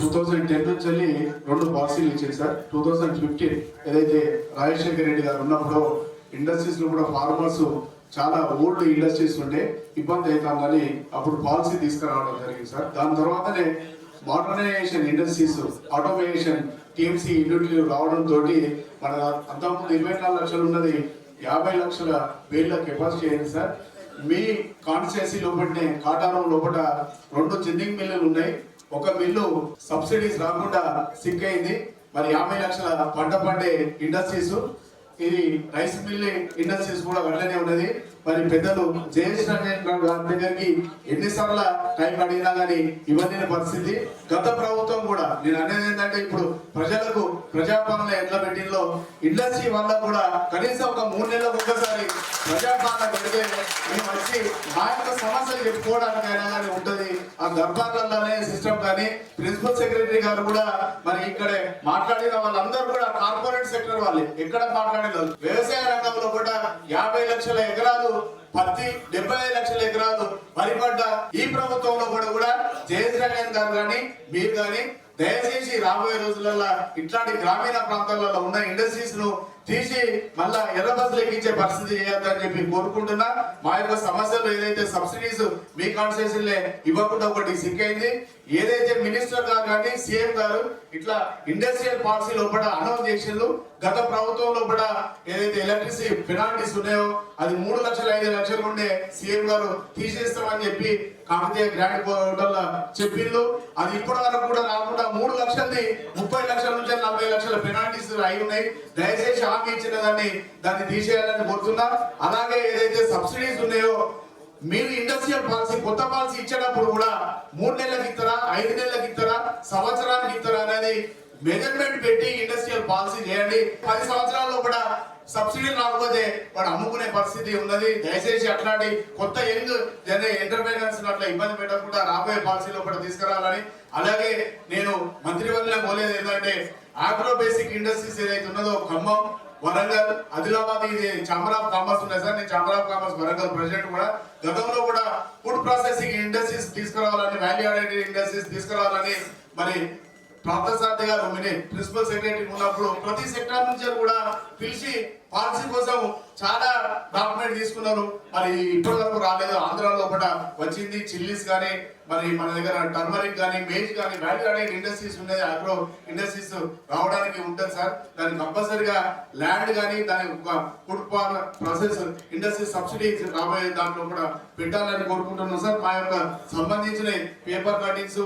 Two thousand ten నుంచి వెళ్ళి రెండు పాలసీలు ఇచ్చింది సార్. టూ థౌజండ్ ఫిఫ్టీన్ ఏదైతే రాజశేఖర్ రెడ్డి గారు ఉన్నప్పుడు ఇండస్ట్రీస్లో కూడా ఫార్మర్స్ చాలా ఓల్డ్ ఇండస్ట్రీస్ ఉండే ఇబ్బంది అవుతుందని అప్పుడు పాలసీ తీసుకురావడం జరిగింది సార్. దాని తర్వాతనే మోడర్నైజేషన్ ఇండస్ట్రీస్ ఆటోమేషన్ టీఎంసీ ఇండస్ట్రీలు రావడం తోటి మన అంతకుముందు ఇరవై నాలుగు లక్షలు ఉన్నది యాభై లక్షల వేల కెపాసిటీ అయింది సార్. మీ కాన్స్టిట్యున్సీ లోపలనే కాటారం లోపల రెండు చిన్నింగ్ మిల్లులు ఉన్నాయి. ఒక మిల్లు సబ్సిడీస్ రాకుండా సిక్ అయింది. మరి యాభై లక్షల పంట పండే ఇండస్ట్రీస్ ఇది రైస్ మిల్ ఇండస్ట్రీస్ కూడా వెంటనే ఉన్నది. మరి పెద్దలు జయేష్ రంజన్ గారి దగ్గరికి ఎన్నిసార్లు టైం అడిగినా కానీ ఇవ్వలేని పరిస్థితి. గత ప్రభుత్వం కూడా నేను అనేది ఏంటంటే ఇప్పుడు ప్రజలకు ప్రజాపాలన ఎట్లా పెట్టిందో ఇండస్ట్రీ వల్ల కూడా కనీసం ఒక మూడు నెలలకు ఒక్కసారి ప్రజాపాలన పెడితే మేము వచ్చి మా యొక్క సమస్యలు చెప్పుకోవడానికైనా కానీ ఉంటది. ఆ దర్బార్లలోనే సిస్టమ్ కానీ ప్రిన్సిపల్ సెక్రటరీ గారు కూడా మరి ఇక్కడే మాట్లాడిన వాళ్ళందరూ కూడా కార్పొరేట్ సెక్టర్ వాళ్ళు. ఎక్కడ మాట్లాడిన వ్యవసాయ రంగంలో కూడా యాభై లక్షల ఎకరాలు పత్తి డెబ్బై ఐదు లక్షల ఎకరాలు వరి పంట ఈ ప్రభుత్వంలో కూడా కూడా జయశ్రీరామ్ గారు కానీ మీరు కానీ దయచేసి రాబోయే రోజులలో ఇట్లాంటి గ్రామీణ ప్రాంతాలలో ఉన్న ఇండస్ట్రీస్ను తీసి మళ్ళా ఎర్ర బస్సులు ఎక్కించే పరిస్థితి చేయొద్దని చెప్పి కోరుకుంటున్నా. మా యొక్క సమస్యలు ఏదైతే సబ్సిడీస్ మీ కాన్స్టిట్యూషన్ ఇవ్వకుండా ఒకటి సిక్ అయింది. ఏదైతే మినిస్టర్ గారు కానీ సీఎం గారు ఇట్లా ఇండస్ట్రియల్ పాలసీ లోపల అనౌన్స్ చేసిండ్రు గత ప్రభుత్వం లోపల ఏదైతే ఎలక్ట్రిసిటీ పెనాల్టీస్ ఉన్నాయో అది మూడు లక్షల ఐదు లక్షలు ఉండే సీఎం గారు తీసేస్తామని చెప్పి కాకతీయ గ్రాండ్ పోర్టల్ చెప్పిండు. అది ఇప్పటి వరకు కూడా రాకుండా మూడు లక్షలది ముప్పై లక్షల నుంచి నలభై లక్షల పెనాల్టీస్ అయి ఉన్నాయి. దయచేసి హామీ ఇచ్చిన దాన్ని దాన్ని తీసేయాలని కోరుతున్నా. అలాగే ఏదైతే సబ్సిడీస్ ఉన్నాయో మీరు ఇండస్ట్రియల్ పాలసీ కొత్త పాలసీ ఇచ్చేటప్పుడు కూడా మూడు నెలలకు ఇస్తారా ఐదు నెలలకు ఇస్తారా సంవత్సరానికి ఇస్తారా అనేది మెజర్మెంట్ పెట్టి ఇండస్ట్రియల్ పాలసీ చేయండి. పది సంవత్సరాల్లో కూడా సబ్సిడీ రాకపోతే వాడు అమ్ముకునే పరిస్థితి ఉన్నది. దయచేసి అట్లాంటి కొత్త యంగ్ జనరే ఎంటర్ప్రైనర్స్ అట్లా ఇబ్బంది పెట్టకుండా రాబోయే పాలసీలో కూడా తీసుకురావాలని. అలాగే నేను మంత్రివర్గంలో పోలేదు. ఏంటంటే ఆగ్రో బేసిక్ ఇండస్ట్రీస్ ఏదైతే ఉన్నదో ఖమ్మం వరంగల్ ఆదిలాబాద్ ఇది ఛాంబర్ ఆఫ్ కామర్స్ ఉన్నాయి సార్. నేను chamber of commerce Warangal president కూడా. గతంలో కూడా ఫుడ్ ప్రాసెసింగ్ ఇండస్ట్రీస్ తీసుకురావాలని వాల్యూ యాడెడ్ ఇండస్ట్రీస్ తీసుకురావాలని మరి పార్థసారథి గారు ప్రిన్సిపల్ సెక్రటరీ ఉన్నప్పుడు ప్రతి సెక్టార్ నుంచి కూడా పిలిచి పాలసీ కోసం చాలా డాక్యుమెంట్ తీసుకున్నారు. మరి ఇప్పటి వరకు రాలేదు. ఆంధ్రాలో కూడా వచ్చింది చిల్లీస్ కానీ మరి మన దగ్గర టర్మరిక్ కానీ మేజ్ కానీ వాల్యూ యాడెడ్ ఇండస్ట్రీస్ ఉన్నాయి. అగ్రో ఇండస్ట్రీస్ రావడానికి ఉంటుంది సార్. దానికి కంపల్సరిగా ల్యాండ్ కానీ దాని ఫుడ్ ప్రాసెస్ ఇండస్ట్రీ సబ్సిడీ రాబోయే దాంట్లో కూడా పెట్టాలని కోరుకుంటున్నాం సార్. మా యొక్క సంబంధించిన పేపర్ కటింగ్స్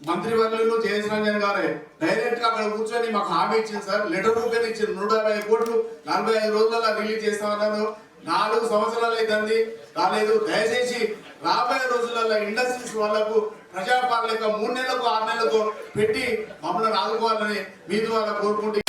మంత్రివర్యులు జయశ్రంజన్ గారే డైరెక్ట్గా అక్కడ కూర్చొని మాకు హామీ ఇచ్చింది సార్. లెటర్ రూపాయలు ఇచ్చింది. నూట యాభై కోట్లు నలభై ఐదు రోజులలో రిలీజ్ చేస్తామన్నారు. నాలుగు సంవత్సరాలు అవుతుంది రాలేదు. దయచేసి రాబోయే రోజులలో ఇండస్ట్రీస్ వాళ్ళకు ప్రజాపాలన యొక్క మూడు నెలలకు ఆరు నెలలకు పెట్టి మమ్మల్ని ఆదుకోవాలని మీ ద్వారా కోరుకుంటూ